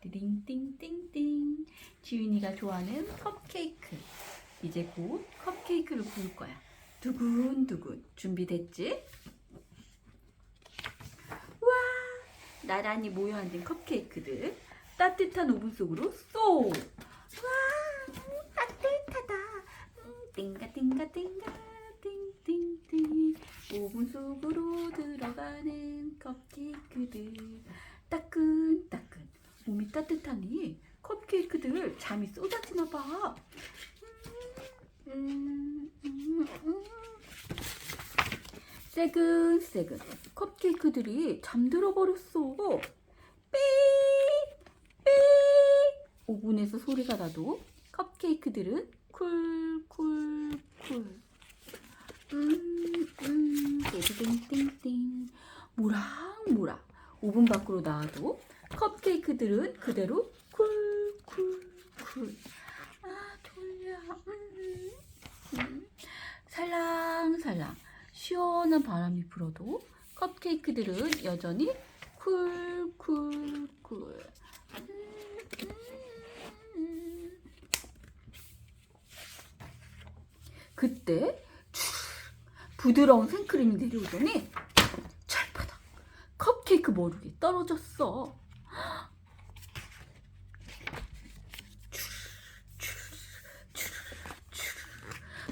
띵띵띵띵. 지윤이가 좋아하는 컵케이크. 이제 곧 컵케이크를 구울 거야. 두근두근. 준비됐지? 와! 나란히 모여 앉은 컵케이크들. 따뜻한 오븐 속으로 쏙! 와! 음, 따뜻하다. 음, 띵가 띵가 띵가 띵띵띵. 오븐 속으로 들어가는 컵케이크들. 따끈따끈. 따뜻하니 컵케이크들 잠이 쏟아지나 봐. 음, 음, 음. 새근새근 컵케이크들이 잠들어 버렸어. 삐! 삐! 오븐에서 소리가 나도 컵케이크들은 쿨쿨쿨. 음, 음, 띵띵띵. 모락모락. 오븐 밖으로 나와도 컵케이크들은 그대로 쿨쿨쿨. 아, 졸려. 음, 음. 살랑살랑. 시원한 바람이 불어도 컵케이크들은 여전히 쿨쿨쿨. 그때 부드러운 생크림이 내려오더니 철바닥 컵케이크 머리에 떨어졌어.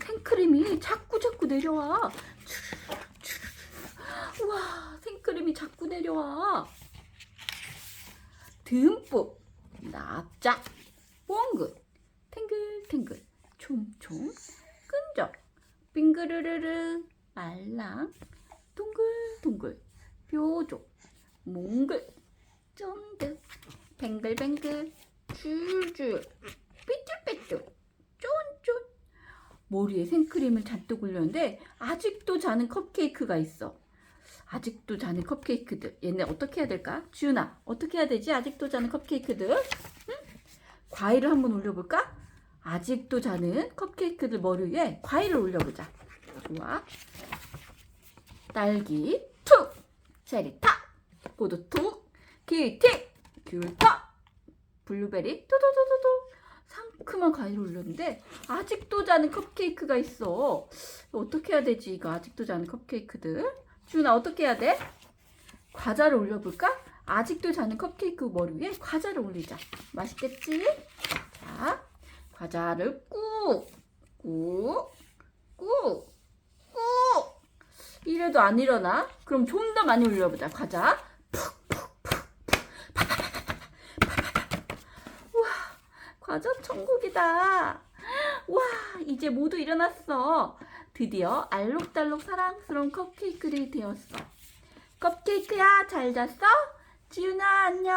생크림이 자꾸 자꾸 내려와. 와, 생크림이 자꾸 내려와. 듬뿍. 납작. 뽕긋. 탱글탱글. 총총 끈적. 빙그르르르. 말랑. 동글동글. 뾰족. 몽글. 쫀득. 뱅글뱅글. 줄줄 삐뚤빼뚤 쫀쫀 머리에 생크림을 잔뜩 올렸는데 아직도 자는 컵케이크가 있어. 아직도 자는 컵케이크들. 얘네 어떻게 해야 될까? 지훈아 어떻게 해야 되지? 아직도 자는 컵케이크들? 응? 과일을 한번 올려볼까? 아직도 자는 컵케이크들 머리 위에 과일을 올려보자. 좋아 딸기 툭! 체리 탁! 포도 툭! 키위 틱! 귤 탁 블루베리 토도도도도 상큼한 과일을 올렸는데 아직도 자는 컵케이크가 있어 어떻게 해야 되지 이거 아직도 자는 컵케이크들 주은아 어떻게 해야 돼? 과자를 올려볼까? 아직도 자는 컵케이크 머리 위에 과자를 올리자 맛있겠지? 자 과자를 꾹 꾹, 꾹, 꾹. 이래도 안 일어나? 그럼 좀 더 많이 올려보자. 과자. 과자 천국이다. 와, 이제 모두 일어났어. 드디어 알록달록 사랑스러운 컵케이크들이 되었어. 컵케이크야, 잘 잤어? 지윤아, 안녕.